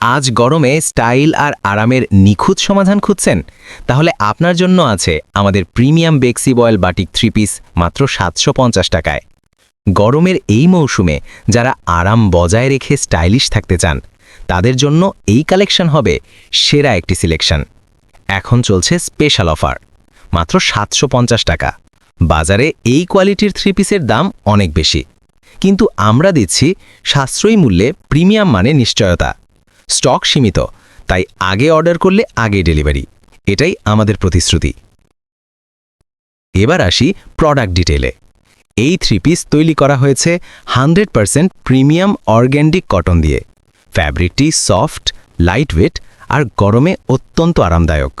আজ গরমে স্টাইল আর আরামের নিখুঁত সমাধান খুঁজছেন। তাহলে আপনার জন্য আছে আমাদের প্রিমিয়াম বেক্সি বয়েল বাটিক থ্রি পিস মাত্র সাতশো পঞ্চাশ টাকায়। গরমের এই মৌসুমে যারা আরাম বজায় রেখে স্টাইলিশ থাকতে চান, তাদের জন্য এই কালেকশন হবে সেরা একটি সিলেকশন। এখন চলছে স্পেশাল অফার, মাত্র সাতশো পঞ্চাশ টাকা। বাজারে এই কোয়ালিটির থ্রি পিসের দাম অনেক বেশি। কিন্তু আমরা দিচ্ছি সাশ্রয়ী মূল্যে প্রিমিয়াম মানে নিশ্চয়তা। স্টক সীমিত, তাই আগে অর্ডার করলে আগে ডেলিভারি। এটাই আমাদের প্রতিশ্রুতি। এবার আসি প্রোডাক্ট ডিটেলে এই থ্রি পিস তৈরি করা হয়েছে hundred percent premium organic cotton দিয়ে। ফ্যাব্রিকটি সফট লাইটওয়েট আর গরমে অত্যন্ত আরামদায়ক।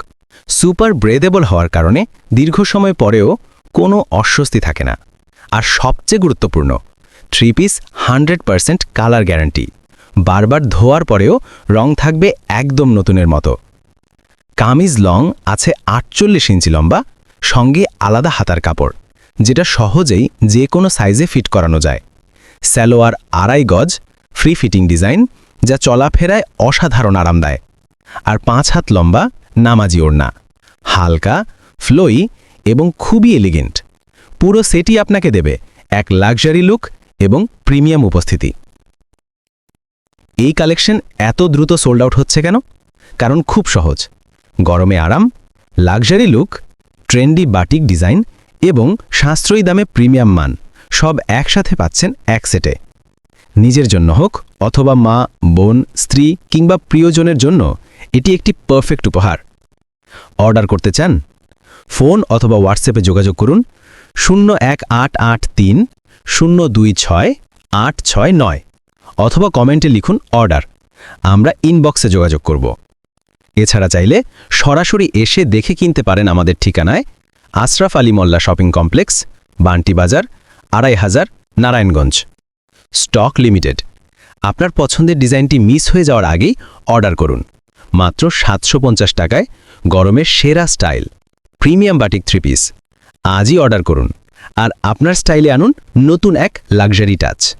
সুপার ব্রেদেবল হওয়ার কারণে দীর্ঘ সময় পরেও কোনো অস্বস্তি থাকে না। আর সবচেয়ে গুরুত্বপূর্ণ three piece hundred percent colour guarantee বারবার ধোয়ার পরেও রং থাকবে একদম নতুনের মতো। কামিজ লং আছে আটচল্লিশ ইঞ্চি লম্বা, সঙ্গে আলাদা হাতার কাপড়, যেটা সহজেই যে কোনো সাইজে ফিট করানো যায়। স্যালোয়ার আড়াই গজ ফ্রি ফিটিং ডিজাইন যা চলাফেরায় অসাধারণ আরাম দেয়। আর পাঁচ হাত লম্বা, নামাজি ওড়না, হালকা ফ্লোই এবং খুবই এলিগেন্ট পুরো সেটই আপনাকে দেবে এক লাক্সারি লুক এবং প্রিমিয়াম উপস্থিতি। এই কালেকশন এত দ্রুত সোল্ড আউট হচ্ছে কেন? কারণ খুব সহজ। গরমে আরাম luxury look trendy batik design এবং সাশ্রয়ী দামে প্রিমিয়াম মান সব একসাথে পাচ্ছেন এক সেটে নিজের জন্য হোক অথবা মা, বোন, স্ত্রী কিংবা প্রিয়জনের জন্য এটি একটি পারফেক্ট উপহার। অর্ডার করতে চান? ফোন অথবা হোয়াটসঅ্যাপে যোগাযোগ করুন। শূন্য এক আট আট তিন, শূন্য দুই ছয়, আট ছয় নয়। অথবা কমেন্টে লিখুন অর্ডার। আমরা ইনবক্সে যোগাযোগ করব। এছাড়া চাইলে সরাসরি এসে দেখে কিনতে পারেন আমাদের ঠিকানায় আশরাফ আলী মোল্লা শপিং কমপ্লেক্স, বান্টি বাজার, আড়াই হাজার, নারায়ণগঞ্জ। Stock limited. আপনার পছন্দের ডিজাইনটি মিস হয়ে যাওয়ার আগেই অর্ডার করুন। মাত্র সাতশো পঞ্চাশ টাকায় গরমের সেরা style. Premium batik three piece. আজই অর্ডার করুন। আর আপনার স্টাইলে আনুন নতুন এক লাক্সারি টাচ।